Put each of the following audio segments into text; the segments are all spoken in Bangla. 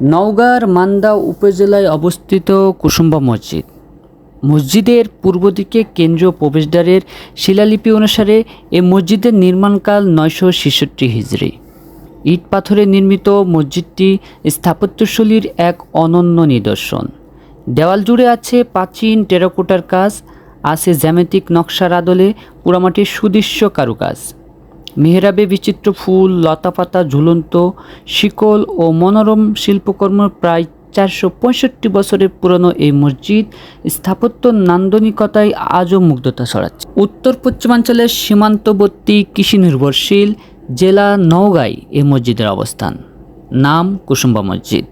নওগাঁর মান্দা উপজেলায় অবস্থিত কুসুম্বা মসজিদ। মসজিদের পূর্ব দিকে কেন্দ্রীয় প্রবেশদ্বারের শিলালিপি অনুসারে এ মসজিদের নির্মাণকাল নয়শো ছেষট্টি হিজড়ি। ইট পাথরে নির্মিত মসজিদটি স্থাপত্যশৈলীর এক অনন্য নিদর্শন। দেওয়াল জুড়ে আছে প্রাচীন টেরাকোটার কাজ, আছে জ্যামিতিক নকশার আদলে পোড়ামাটির সুদৃশ্য কারুকাজ। মেহরাবে বিচিত্র ফুল, লতাপাতা, ঝুলন্ত, শিকল ও মনোরম শিল্পকর্ম প্রায় চারশো পঁয়ষট্টি বছরের পুরনো এই মসজিদ স্থাপত্য নান্দনিকতায় আজও মুগ্ধতা ছড়াচ্ছে। উত্তর পশ্চিমাঞ্চলের সীমান্তবর্তী কৃষি নির্ভরশীল জেলা নওগাঁয় এই মসজিদের অবস্থান। নাম কুসুম্বা মসজিদ।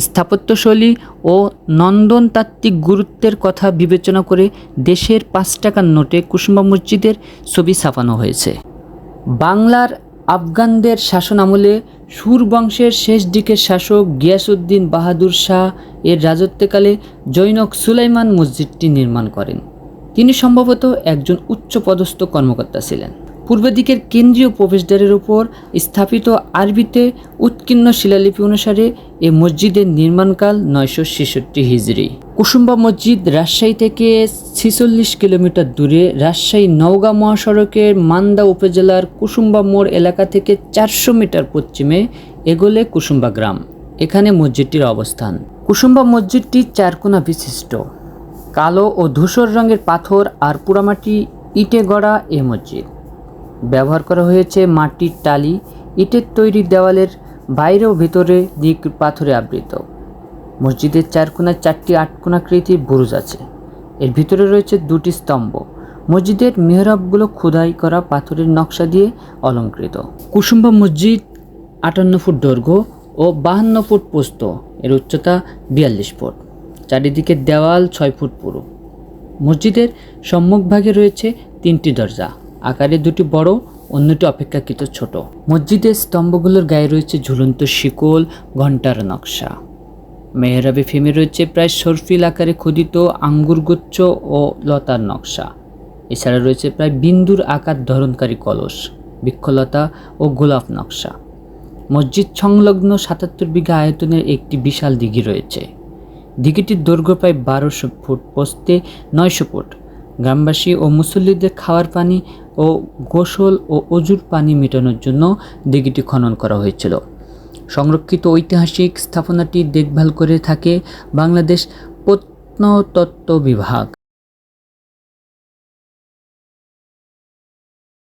স্থাপত্যশৈলী ও নন্দনতাত্ত্বিক গুরুত্বের কথা বিবেচনা করে দেশের পাঁচ টাকার নোটে কুসুম্বা মসজিদের ছবি ছাপানো হয়েছে। বাংলার আফগানদের শাসন আমলে সুর বংশের শেষ দিকের শাসক গিয়াসউদ্দিন বাহাদুর শাহ এর রাজত্বকালে জৈনক সুলাইমান মসজিদটি নির্মাণ করেন। তিনি সম্ভবত একজন উচ্চপদস্থ কর্মকর্তা ছিলেন। পূর্ব দিকের কেন্দ্রীয় প্রবেশদ্বারের উপর স্থাপিত আরবিতে উৎকীর্ণ শিলালিপি অনুসারে এ মসজিদের নির্মাণকাল নয়শো ছেষট্টি হিজড়ি। কুসুম্বা মসজিদ রাজশাহী থেকে ছিচল্লিশ কিলোমিটার দূরে রাজশাহী নওগাঁ মহাসড়কের মান্দা উপজেলার কুসুম্বা মোড় এলাকা থেকে চারশো মিটার পশ্চিমে এগোলে কুসুম্বা গ্রাম, এখানে মসজিদটির অবস্থান। কুসুম্বা মসজিদটি চারকোনা বিশিষ্ট। কালো ও ধূসর রঙের পাথর আর পোড়ামাটি ইটে গড়া এ মসজিদ। ব্যবহার করা হয়েছে মাটির টালি, ইটের তৈরি দেওয়ালের বাইরে ও ভেতরে দিক পাথরে আবৃত। মসজিদের চার কোণায় চারটি আটকোনাকৃতির বুরুজ আছে। এর ভিতরে রয়েছে দুটি স্তম্ভ। মসজিদের মেহরাবগুলো খোদাই করা পাথরের নকশা দিয়ে অলঙ্কৃত। কুসুম্বা মসজিদ আটান্ন ফুট দৈর্ঘ্য ও বাহান্ন ফুট পোস্ত এর উচ্চতা বিয়াল্লিশ ফুট। চারিদিকে দেওয়াল ছয় ফুট পুরো। মসজিদের সম্মুখভাগে রয়েছে তিনটি দরজা। আকারে দুটি বড়, অন্যটি অপেক্ষাকৃত ছোট। মসজিদের স্তম্ভগুলোর গায়ে রয়েছে ঝুলন্ত শিকল, ঘণ্টার নকশা। মেহরাবে ফেমে রয়েছে প্রায় সরফিল আকারে খোদিত আঙ্গুরগুচ্ছ ও লতার নকশা। এছাড়া রয়েছে প্রায় বিন্দুর আকার ধরনকারী কলস, বৃক্ষলতা ও গোলাপ নকশা। মসজিদ সংলগ্ন সাতাত্তর বিঘা আয়তনের একটি বিশাল দিঘি রয়েছে। দিঘিটির দৈর্ঘ্য প্রায় বারোশো ফুট, পোস্তে নয়শো ফুট। গ্রামবাসী ও মুসল্লিদের খাওয়ার পানি ও গোসল ও অজুর পানি মেটানোর জন্য দিঘিটি খনন করা হয়েছিল। সংরক্ষিত ঐতিহাসিক স্থাপনাটি দেখভাল করে থাকে বাংলাদেশ প্রত্নতত্ত্ব বিভাগ।